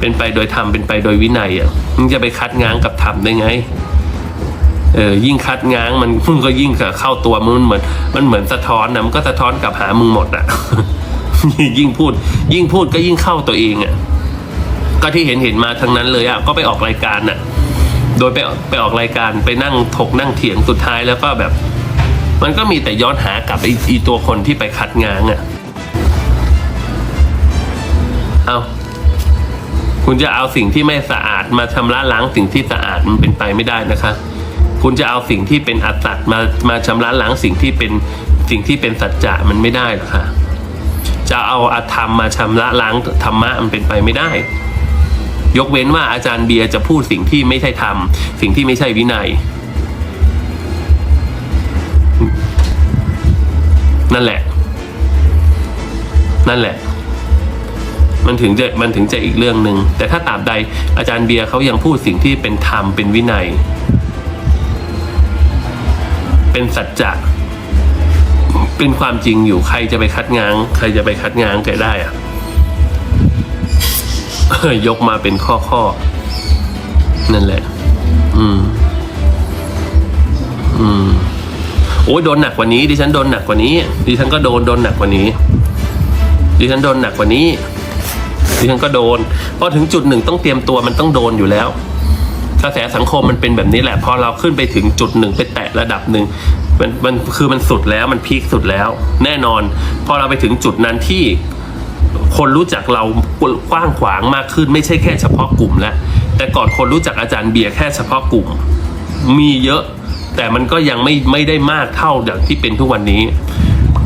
เป็นไปโดยธรรมเป็นไปโดยวินัยอะมึงจะไปคัดง้างกับธรรมได้ไงเออยิ่งคัดง้างมันมึงก็ยิ่งเข้าตัวมึงมันเหมือน มันเหมือนสะท้อนนะมันก็สะท้อนกลับหามึงหมดอะยิ่งพูด ยิ่งพูดก็ยิ่งเข้าตัวเองอะก็ที่เห็นเห็นมาทั้งนั้นเลยอะก็ไปออกรายการน่ะ โดยไปไปออกรายการไปนั่งถกนั่งเถียงสุดท้ายแล้วก็แบบ มันก็มีแต่ย้อนหากับไอ้อีตัวคนที่ไปคัดง้างอะเอา คุณจะเอาสิ่งที่ไม่สะอาดมาชำระล้างสิ่งที่สะอาดมันเป็นไปไม่ได้นะคะ คุณจะเอาสิ่งที่เป็นอัตตมามาชำระล้างสิ่งที่เป็นสิ่งที่เป็นสัจจะมันไม่ได้หรอกค่ะ จะเอาอาธรรมมาชำระล้างธรรมะมันเป็นไปไม่ได้ ยกเว้นว่าอาจารย์เบียร์จะพูดสิ่งที่ไม่ใช่ธรรม สิ่งที่ไม่ใช่วินัย นั่นแหละ นั่นแหละ มันถึงจะมันถึงจะอีกเรื่องหนึ่งแต่ถ้าตราบใดอาจารย์เบียร์เขายังพูดสิ่งที่เป็นธรรมเป็นวินัย เป็นสัจจะเป็นความจริงอยู่ใครจะไปคัดง้าง ใครจะไปคัดง้างแกได้อะยกมาเป็นข้อข้อนั่นแหละ อืม อืม โอ้ยโดนหนักกว่านี้ ดิฉันโดนหนักกว่านี้ ดิฉันก็โดนโดนหนักกว่านี้ ดิฉันโดนหนักกว่านี้ ดิฉันก็โดนพอถึงจุดหนึ่งต้องเตรียมตัวมันต้องโดนอยู่แล้ว กระแสสังคมมันเป็นแบบนี้แหละพอเราขึ้นไปถึงจุดหนึ่งไปแตะระดับหนึ่งมันมันคือมันสุดแล้วมันพีคสุดแล้ว แน่นอน พอเราไปถึงจุดนั้นที่คนรู้จักเรากว้างขวางมากขึ้น ไม่ใช่แค่เฉพาะกลุ่มแล้วแต่ก่อนคนรู้จักอาจารย์เบียร์แค่เฉพาะกลุ่ม มีเยอะแต่มันก็ยังไม่ไม่ได้มากเท่าอย่างที่เป็นทุกวันนี้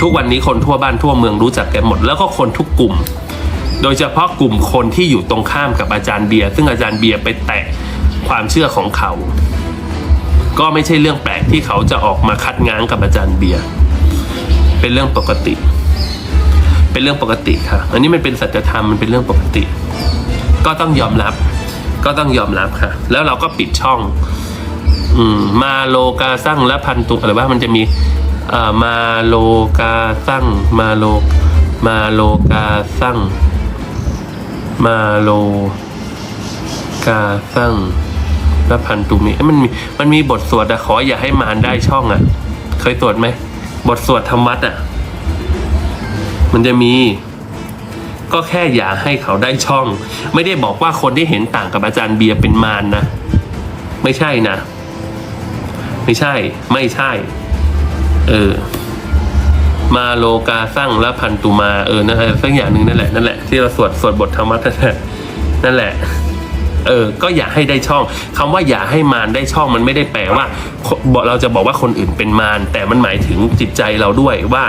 ทุกวันนี้คนทั่วบ้านทั่วเมืองรู้จักแกหมด แล้วก็คนทุกกลุ่ม โดยเฉพาะกลุ่มคนที่อยู่ตรงข้ามกับอาจารย์เบียร์ซึ่งอาจารย์เบียร์ไปแตะความเชื่อของเขา ก็ไม่ใช่เรื่องแปลกที่เขาจะออกมาคัดง้างกับอาจารย์เบียร์เป็นเรื่องปกติ เป็นเรื่องปกติค่ะ อันนี้มันเป็นสัจธรรมมันเป็นเรื่องปกติ ก็ต้องยอมรับ ก็ต้องยอมรับค่ะ แล้วเราก็ปิดช่อง อืม มาโลกาสั่งและพันตุอะไรว่ามันจะมีเอ่อมาโลกาสั่งมาโลมาโลกาสั่ง มาโลกาสั่งและพันตุมิเอ้มันมีมันมีบทสวดอะขออย่าให้มารได้ช่องอะเคยสวดไหม บทสวดธรรมวัดอะมันจะมี ก็แค่อย่าให้เขาได้ช่อง ไม่ได้บอกว่าคนที่เห็นต่างกับอาจารย์เบียร์เป็นมารนะไม่ใช่นะ ไม่ใช่ ไม่ใช่ เออ มาโลกาสร้างและพันตุมาเออนั่นสักอย่างหนึ่งนั่นแหละนั่นแหละที่เราสวดสวดบทธรรมะนั่นแหละนั่นแหละเออ ก็อย่าให้ได้ช่องคำว่าอย่าให้มารได้ช่องมันไม่ได้แปลว่าเราจะบอกว่าคนอื่นเป็นมารแต่มันหมายถึงจิตใจเราด้วยว่า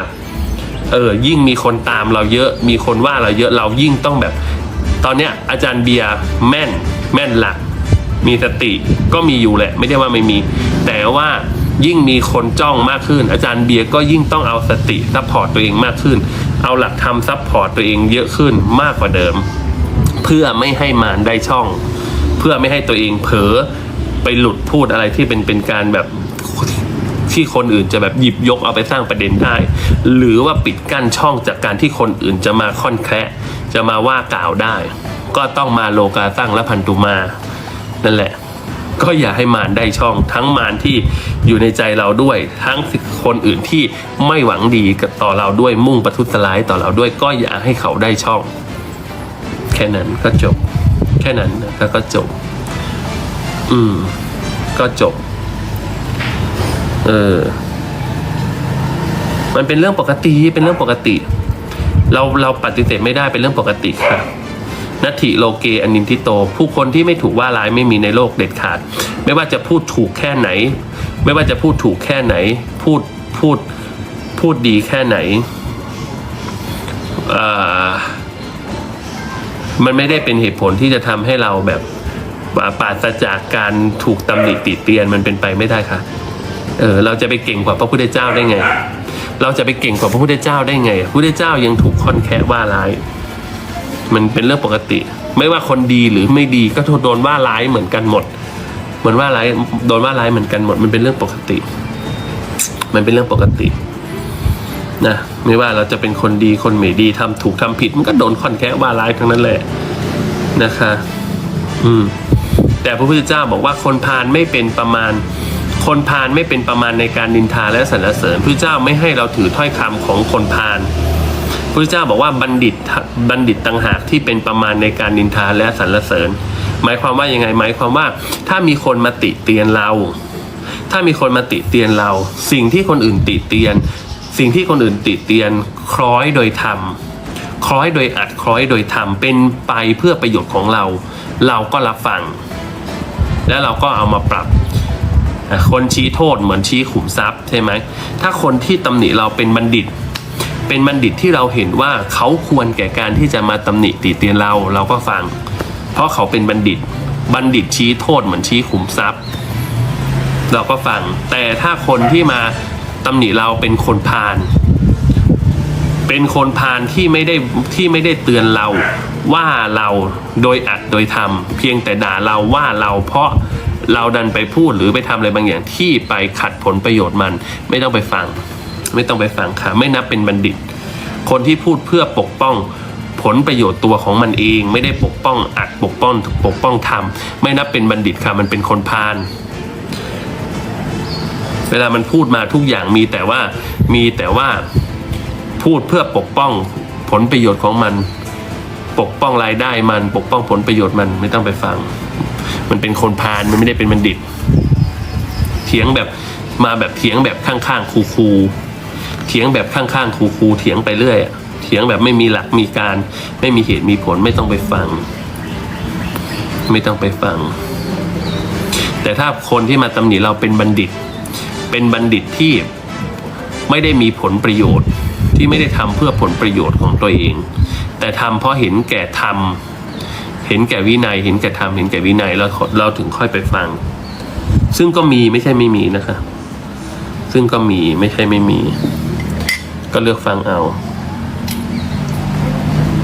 เออ ยิ่งมีคนตามเราเยอะ มีคนว่าเราเยอะเรายิ่งต้องแบบ ตอนเนี้ยอาจารย์เบียร์แม่น แม่นหลัก มีสติก็มีอยู่แหละ ไม่ได้ว่าไม่มี แต่ว่า ยิ่งมีคนจ้องมากขึ้น อาจารย์เบียร์ก็ยิ่งต้องเอาสติซัพพอร์ตตัวเองมากขึ้น เอาหลักธรรมซัพพอร์ตตัวเองเยอะขึ้นมากกว่าเดิม เพื่อไม่ให้มารได้ช่อง เพื่อไม่ให้ตัวเองเผลอไปหลุดพูดอะไรที่เป็นเป็นการแบบที่คนอื่นจะแบบหยิบยกเอาไปสร้างประเด็นได้ หรือว่าปิดกั้นช่องจากการที่คนอื่นจะมาค่อนแคระจะมาว่ากล่าวได้ ก็ต้องมาโลกาสร้างและพันตุมา นั่นแหละ ก็อย่าให้มารได้ช่อง ทั้งมารที่อยู่ในใจเราด้วย ทั้งคนอื่นที่ไม่หวังดีกับต่อเราด้วยมุ่งประทุษร้ายต่อเราด้วย ก็อย่าให้เขาได้ช่อง แค่นั้นก็จบ แค่นั้นแล้วก็จบ อืม ก็จบ เออ มันเป็นเรื่องปกติเป็นเรื่องปกติ เราเราปฏิเสธไม่ได้เป็นเรื่องปกติค่ะ นัตถิโลเกอนินทิโต ผู้คนที่ไม่ถูกว่าร้ายไม่มีในโลกเด็ดขาด ไม่ว่าจะพูดถูกแค่ไหน ไม่ว่าจะพูดถูกแค่ไหน พูดพูดพูดดีแค่ไหนมันไม่ได้เป็นเหตุผลที่จะทำให้เราแบบปราศจากการถูกตำหนิติเตียนมันเป็นไปไม่ได้ค่ะ เออเราจะไปเก่งกว่าพระพุทธเจ้าได้ไง เราจะไปเก่งกว่าพระพุทธเจ้าได้ไงพระพุทธเจ้ายังถูกค่อนแคะว่าร้าย มันเป็นเรื่องปกติ ไม่ว่าคนดีหรือไม่ดีก็โดนว่าร้ายเหมือนกันหมดเหมือนว่าร้ายโดนว่าร้ายเหมือนกันหมด มันเป็นเรื่องปกติ มันเป็นเรื่องปกตินะไม่ว่าเราจะเป็นคนดีคนไม่ดีทำถูกทำผิด มันก็โดนค่อนแคะว่าร้ายทั้งนั้นแหละนะคะ อืม แต่พระพุทธเจ้าบอกว่าคนพาลไม่เป็นประมาณ คนพาลไม่เป็นประมาณในการนินทาและสรรเสริญพระเจ้าไม่ให้เราถือถ้อยคำของคนพาล พระเจ้าบอกว่าบัณฑิตบัณฑิตต่างหากที่เป็นประมาณในการนินทาและสรรเสริญ หมายความว่ายังไงหมายความว่า ถ้ามีคนมาติเตียนเรา ถ้ามีคนมาติเตียนเรา สิ่งที่คนอื่นติเตียน สิ่งที่คนอื่นติเตียนคล้อยโดยธรรมคล้อยโดยอัดคล้อยโดยธรรมเป็นไปเพื่อประโยชน์ของเรา เราก็รับฟัง แล้วเราก็เอามาปรับคนชี้โทษเหมือนชี้ขุมทรัพย์ใช่ไหมถ้าคนที่ตำหนิเราเป็นบัณฑิต เป็นบัณฑิตที่เราเห็นว่าเขาควรแก่การที่จะมาตำหนิติเตียนเราเราก็ฟัง เพราะเขาเป็นบัณฑิต บัณฑิตชี้โทษเหมือนชี้ขุมทรัพย์ เราก็ฟัง แต่ถ้าคนที่มาตำหนิเราเป็นคนพาลเป็นคนพาลที่ไม่ได้ที่ไม่ได้เตือนเราว่าเราโดยอัดโดยทำเพียงแต่ด่าเราว่าเราเพราะเราดันไปพูดหรือไปทำอะไรบางอย่างที่ไปขัดผลประโยชน์มันไม่ต้องไปฟัง ไม่ต้องไปฟังค่ะ ไม่นับเป็นบัณฑิต คนที่พูดเพื่อปกป้องผลประโยชน์ตัวของมันเองไม่ได้ปกป้องอัดปกป้องปกป้องทำไม่นับเป็นบัณฑิตค่ะมันเป็นคนพาลเวลามันพูดมาทุกอย่างมีแต่ว่ามีแต่ว่าพูดเพื่อปกป้องผลประโยชน์ของมัน ปกป้องรายได้มัน ปกป้องผลประโยชน์มันไม่ต้องไปฟัง มันเป็นคนพาลมันไม่ได้เป็นบัณฑิต เถียงแบบมาแบบเถียงแบบข้างๆคูๆ เถียงแบบข้างๆคูๆเถียงไปเรื่อยเถียงแบบไม่มีหลักมีการ ไม่มีเหตุมีผลไม่ต้องไปฟัง ไม่ต้องไปฟัง แต่ถ้าคนที่มาตำหนิเราเป็นบัณฑิต เป็นบัณฑิตที่ไม่ได้มีผลประโยชน์ที่ไม่ได้ทำเพื่อผลประโยชน์ของตัวเอง แต่ทำเพราะเห็นแก่ธรรมเห็นแก่วินัย เห็นแก่ธรรมเห็นแก่วินัยแล้วเราถึงค่อยไปฟัง ซึ่งก็มีไม่ใช่ไม่มีนะคะ ซึ่งก็มีไม่ใช่ไม่มี ก็เลือกฟังเอา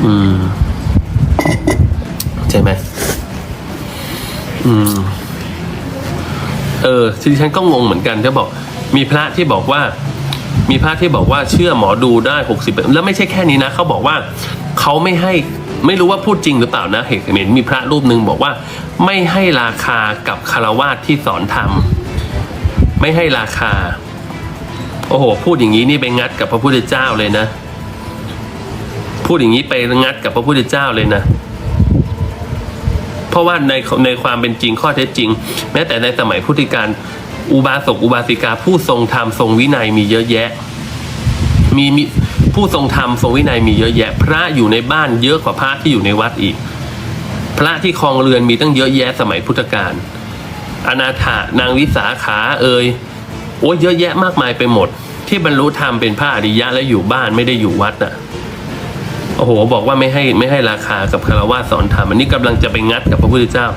อืม ใช่ไหม อืม เออที่ฉันก็งงเหมือนกันจะบอก มีพระที่บอกว่า มีพระที่บอกว่าเชื่อหมอดูได้หกสิบแล้วไม่ใช่แค่นี้นะเขาบอกว่าเขาไม่ให้ไม่รู้ว่าพูดจริงหรือเปล่านะเห็นมีพระรูปหนึ่งบอกว่า ไม่ให้ราคากับคารวาสที่สอนธรรมไม่ให้ราคา โอ้โห พูดอย่างนี้นี่ไปงัดกับพระพุทธเจ้าเลยนะ พูดอย่างนี้ไปงัดกับพระพุทธเจ้าเลยนะเพราะว่าในในความเป็นจริงข้อเท็จจริง แม้แต่ในสมัยพุทธิการอุบาสกอุบาสิกาผู้ทรงธรรมทรงวินัยมีเยอะแยะ มีมีผู้ทรงธรรมทรงวินัยมีเยอะแยะ พระอยู่ในบ้านเยอะกว่าพระที่อยู่ในวัดอีก พระที่ครองเรือนมีตั้งเยอะแยะสมัยพุทธกาลอนาถานางวิสาขาเอ่ย โอ้ยเยอะแยะมากมายไปหมด ที่บรรลุธรรมเป็นพระอริยะและอยู่บ้านไม่ได้อยู่วัดน่ะโอ้โหบอกว่าไม่ให้ไม่ให้ราคากับคารวะสอนธรรมอันนี้กำลังจะไปงัดกับพระพุทธเจ้า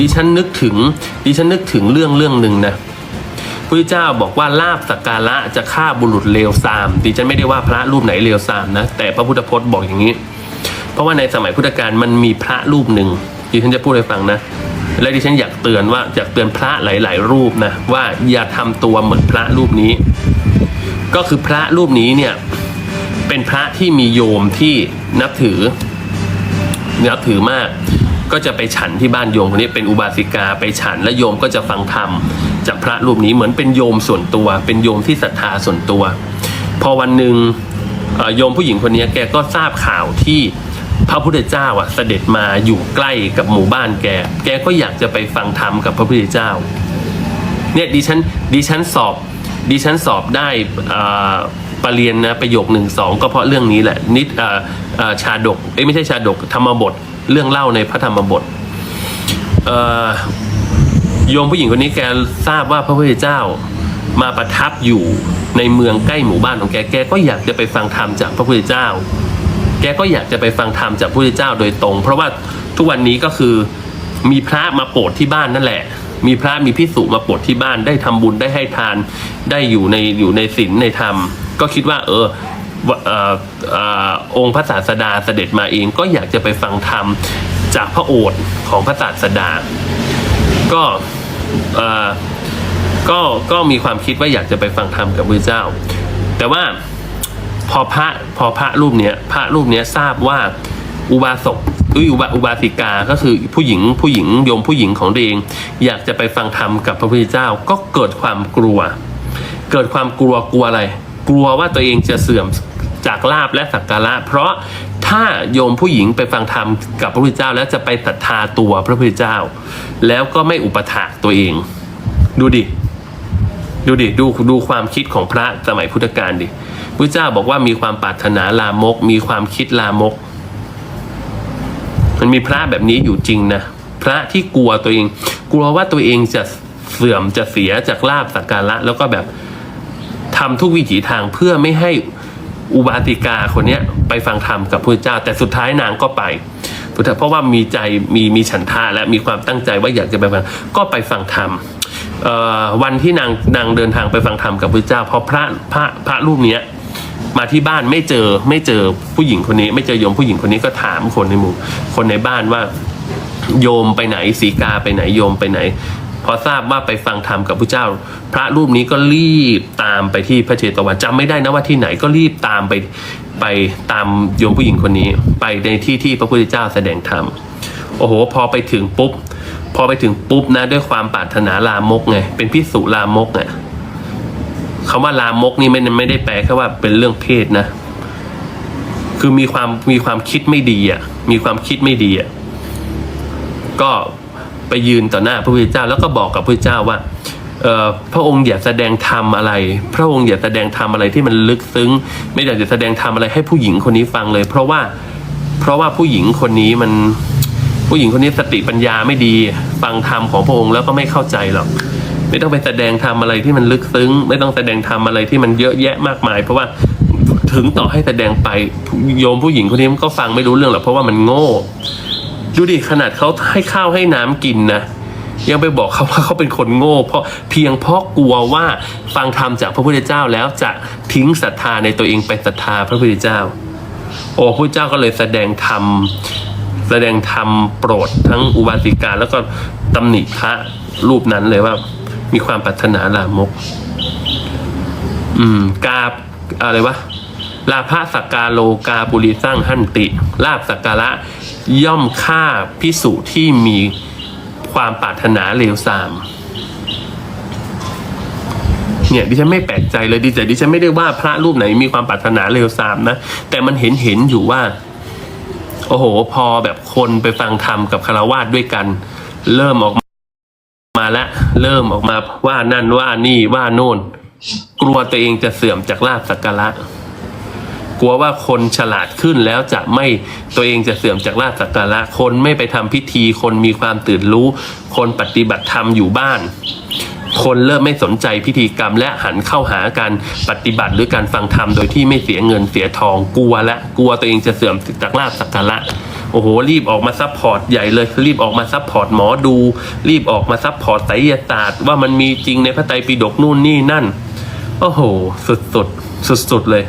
ดิฉันนึกถึง ดิฉันนึกถึงเรื่องเรื่องหนึ่งนะพระพุทธเจ้าบอกว่าลาบสักการะจะฆ่าบุรุษเลวทราม ดิฉันไม่ได้ว่าพระรูปไหนเลวทรามนะ แต่พระพุทธพจน์บอกอย่างนี้ เพราะว่าในสมัยพุทธกาลมันมีพระรูปหนึ่งดิฉันจะพูดให้ฟังนะ และดิฉันอยากเตือนว่าอยากเตือนพระหลาย ๆ รูปนะว่าอย่าทำตัวเหมือนพระรูปนี้ ก็คือพระรูปนี้เนี่ยเป็นพระที่มีโยมที่นับถือนับถือมาก ก็จะไปฉันที่บ้านโยมคนนี้เป็นอุบาสิกาไปฉันและโยมก็จะฟังธรรมจากพระรูปนี้เหมือนเป็นโยมส่วนตัว เป็นโยมที่ศรัทธาส่วนตัว พอวันหนึ่งโยมผู้หญิงคนนี้แกก็ทราบข่าวที่ พระพุทธเจ้าอะเสด็จมาอยู่ใกล้กับหมู่บ้านแก แกก็อยากจะไปฟังธรรมกับพระพุทธเจ้า เนี่ยดิฉันดิฉันสอบดิฉันสอบได้ปรริญญานะประโยคหนึ่งสองก็เพราะเรื่องนี้แหละ นิดชาดกเอ้ไม่ใช่ชาดกธรรมบทเรื่องเล่าในพระธรรมบทโยมผู้หญิงคนนี้แกทราบว่าพระพุทธเจ้ามาประทับอยู่ในเมืองใกล้หมู่บ้านของแก แกก็อยากจะไปฟังธรรมจากพระพุทธเจ้า แกก็อยากจะไปฟังธรรมจากพระเจ้าโดยตรง เพราะว่าทุกวันนี้ก็คือมีพระมาโปรดที่บ้านนั่นแหละ มีพระมีพิสุมาโปรดที่บ้านได้ทำบุญได้ให้ทานได้อยู่ในอยู่ในศีลในธรรม ก็คิดว่า เออองค์พระศาสดาเสด็จมาเองก็อยากจะไปฟังธรรมจากพระโอษฐ์ของพระศาสดา ก็ก็ก็มีความคิดว่าอยากจะไปฟังธรรมกับพระเจ้า แต่ว่า พอพระพอพระรูปเนี้ยพระรูปเนี้ยทราบว่าอุบาสกอุบาอุบาสิกาก็คือผู้หญิงผู้หญิงโยมผู้หญิงของตัวเอง อยากจะไปฟังธรรมกับพระพุทธเจ้าก็เกิดความกลัว เกิดความกลัวกลัวอะไร กลัวว่าตัวเองจะเสื่อมจากลาบและสักการะ เพราะถ้าโยมผู้หญิงไปฟังธรรมกับพระพุทธเจ้า แล้วจะไปศรัทธาตัวพระพุทธเจ้า แล้วก็ไม่อุปถากตัวเอง ดูดิดูดิดูดูความคิดของพระสมัยพุทธกาลดิ พระเจ้าบอกว่ามีความปรารถนาลามก มีความคิดลามก มันมีพระแบบนี้อยู่จริงนะพระที่กลัวตัวเอง กลัวว่าตัวเองจะเสื่อมจะเสียจากลาบสักการะ แล้วก็แบบทำทุกวิถีทางเพื่อไม่ให้อุบาติกาคนเนี้ยไปฟังธรรมกับพระเจ้า แต่สุดท้ายนางก็ไปเพราะว่ามีใจมีมีฉันทะและมีความตั้งใจว่าอยากจะไปฟังก็ไปฟังธรรมเอ่อวันที่นางนางเดินทางไปฟังธรรมกับพระเจ้าเพราะพระพระพระรูปเนี้ย มาที่บ้านไม่เจอไม่เจอผู้หญิงคนนี้ ไม่เจอโยมผู้หญิงคนนี้ก็ถามคนในหมู่ คนในบ้านว่า โยมไปไหนสีกาไปไหนโยมไปไหน พอทราบว่าไปฟังธรรมกับพระเจ้า พระรูปนี้ก็รีบตามไปที่พระเจตวันจำไม่ได้นะว่าที่ไหนก็รีบตามไปไปตามโยมผู้หญิงคนนี้ ไปในที่ที่พระพุทธเจ้าแสดงธรรมโอ้โห พอไปถึงปุ๊บ พอไปถึงปุ๊บนะด้วยความปรารถนาลามกไงเป็นพิสุลามกไง คำว่าลามกนี่ไม่ไม่ได้แปลแค่ว่าเป็นเรื่องเพศนะ คือมีความมีความคิดไม่ดีอะ มีความคิดไม่ดีอะ ก็ไปยืนต่อหน้าพระพุทธเจ้าแล้วก็บอกกับพระพุทธเจ้าว่าเออพระองค์อย่าแสดงธรรมอะไร พระองค์อย่าแสดงธรรมอะไรที่มันลึกซึ้ง ไม่อยากจะแสดงธรรมอะไรให้ผู้หญิงคนนี้ฟังเลย เพราะว่า เพราะว่าผู้หญิงคนนี้มันผู้หญิงคนนี้สติปัญญาไม่ดี ฟังธรรมของพระองค์แล้วก็ไม่เข้าใจหรอก ไม่ต้องไปแสดงธรรมอะไรที่มันลึกซึ้ง ไม่ต้องแสดงธรรมอะไรที่มันเยอะแยะมากมาย เพราะว่าถึงต่อให้แสดงไปโยมผู้หญิงคนนี้มันก็ฟังไม่รู้เรื่องหรอกเพราะว่ามันโง่ดูดิขนาดเขาให้ข้าวให้น้ำกินนะยังไปบอกเขาว่าเขาเป็นคนโง่ เพราะเพียงเพราะกลัวว่าฟังธรรมจากพระพุทธเจ้าแล้วจะทิ้งศรัทธาในตัวเองไปศรัทธาพระพุทธเจ้า โอ้พระเจ้าก็เลยแสดงธรรมแสดงธรรมโปรดทั้งอุบาสิกาแล้วก็ตำหนิพระรูปนั้นเลยว่า มีความปรารถนาลามก อืม กาอะไรวะลาภสักการโลกาปุริสร้างหันติ ลาบสักการะย่อมฆ่าพิสุที่มีความปรารถนาเลวทราม เนี่ยดิฉันไม่แปลกใจเลยดิแต่ดิฉันไม่ได้ว่าพระรูปไหนมีความปรารถนาเลวทรามนะแต่มันเห็นเห็นอยู่ว่า โอ้โห พอแบบคนไปฟังธรรมกับคารวาสด้วยกัน เริ่มออก มาแล้วเริ่มออกมาว่านั่นว่านี่ว่าโน่น กลัวตัวเองจะเสื่อมจากลาบสักการะ กลัวว่าคนฉลาดขึ้นแล้วจะไม่ตัวเองจะเสื่อมจากลาภสักการะ คนไม่ไปทำพิธี คนมีความตื่นรู้ คนปฏิบัติธรรมอยู่บ้าน คนเริ่มไม่สนใจพิธีกรรม และหันเข้าหาการปฏิบัติหรือการฟังธรรมโดยที่ไม่เสียเงินเสียทองกลัวและกลัวตัวเองจะเสื่อมจากลาภสักการะ โอ้โหรีบออกมาซัพพอร์ตใหญ่เลย รีบออกมาซัพพอร์ตหมอดู รีบออกมาซัพพอร์ตไสยศาสตร์ว่ามันมีจริงในพระไตรปิฎกนู่นนี่นั่น โอ้โห สุดสุดสุดสุดเลย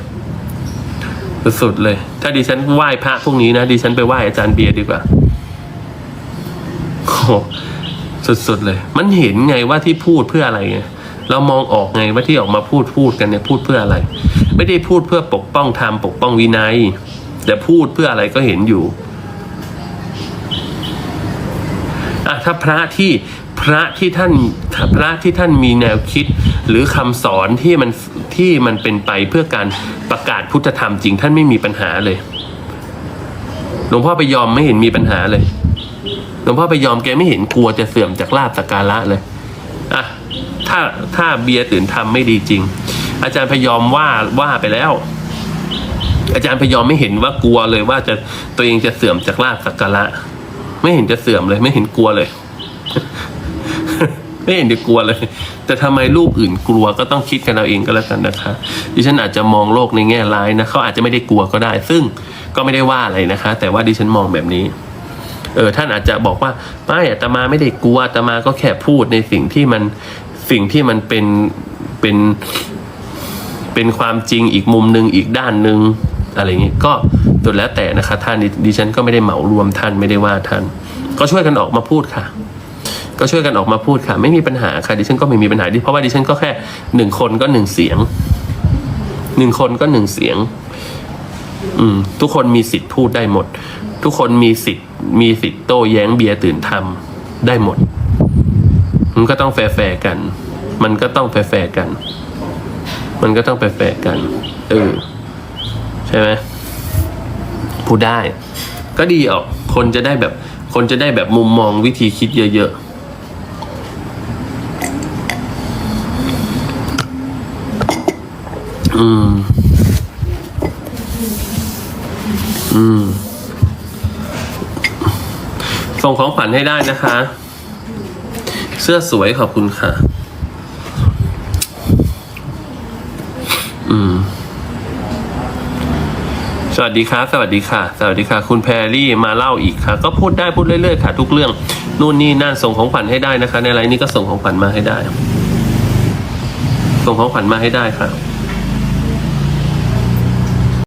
สุดๆเลย ถ้าดิฉันไหว้พระพวกนี้นะดิฉันไปไหว้อาจารย์เบียร์ดีกว่าโอ้โหสุดๆเลย มันเห็นไงว่าที่พูดเพื่ออะไรไงเรามองออกไงว่าที่ออกมาพูดพูดกันเนี่ยพูดเพื่ออะไร ไม่ได้พูดเพื่อปกป้องธรรมปกป้องวินัย แต่พูดเพื่ออะไรก็เห็นอยู่ อะถ้าพระที่พระที่ท่านพระที่ท่านมีแนวคิด หรือคำสอนที่มันที่มันเป็นไปเพื่อการประกาศพุทธธรรมจริงท่านไม่มีปัญหาเลยหลวงพ่อไปยอมไม่เห็นมีปัญหาเลยหลวงพ่อไปยอมแกไม่เห็นกลัวจะเสื่อมจากลาบสักการะเลยอะถ้าถ้าเบียร์ตื่นทำไม่ดีจริง อาจารย์พยอมว่าว่าไปแล้ว อาจารย์พยอมไม่เห็นว่ากลัวเลยว่าจะตัวเองจะเสื่อมจากลาบสักการะ ไม่เห็นจะเสื่อมเลย ไม่เห็นกลัวเลย ไม่เห็นจะกลัวเลย แต่ทำไมรูปอื่นกลัวก็ต้องคิดกันเอาเองก็แล้วกันนะคะดิฉันอาจจะมองโลกในแง่ร้ายนะเขาอาจจะไม่ได้กลัวก็ได้ ซึ่งก็ไม่ได้ว่าอะไรนะคะ แต่ว่าดิฉันมองแบบนี้เออท่านอาจจะบอกว่าไม่อาตมาไม่ได้กลัวอาตมาก็แค่พูดในสิ่งที่มันสิ่งที่มันเป็นเป็นเป็นความจริงอีกมุมหนึ่งอีกด้านหนึ่งอะไรอย่างนี้ก็ สุดแล้วแต่นะคะท่านดิฉันก็ไม่ได้เหมารวมท่านไม่ได้ว่าท่าน ก็ช่วยกันออกมาพูดค่ะ ก็ช่วยกันออกมาพูดค่ะ ไม่มีปัญหาค่ะดิฉันก็ไม่มีปัญหาดิเพราะว่าดิฉันก็แค่หนึ่งคนก็หนึ่งเสียงหนึ่งคนก็หนึ่งเสียง อืม ทุกคนมีสิทธิ์พูดได้หมด ทุกคนมีสิทธิ์ มีสิทธิ์โต้แย้งเบียร์ตื่นทำได้หมด มันก็ต้องแฟร์กัน มันก็ต้องแฟร์กัน มันก็ต้องแฟร์กัน เออ ใช่ไหม พูดได้ ก็ดีออกคนจะได้แบบ คนจะได้แบบมุมมองวิธีคิดเยอะๆ อืม อืม ส่งของขวัญให้ได้นะคะ เสื้อสวยขอบคุณค่ะ อืม สวัสดีครับสวัสดีค่ะ สวัสดีค่ะ คุณแพรรี่มาเล่าอีกค่ะ ก็พูดได้พูดเรื่อยๆค่ะ ทุกเรื่องนู่นนี่นั่นส่งของขวัญให้ได้นะคะ ในไลน์นี้ก็ส่งของขวัญมาให้ได้ ส่งของขวัญมาให้ได้ค่ะ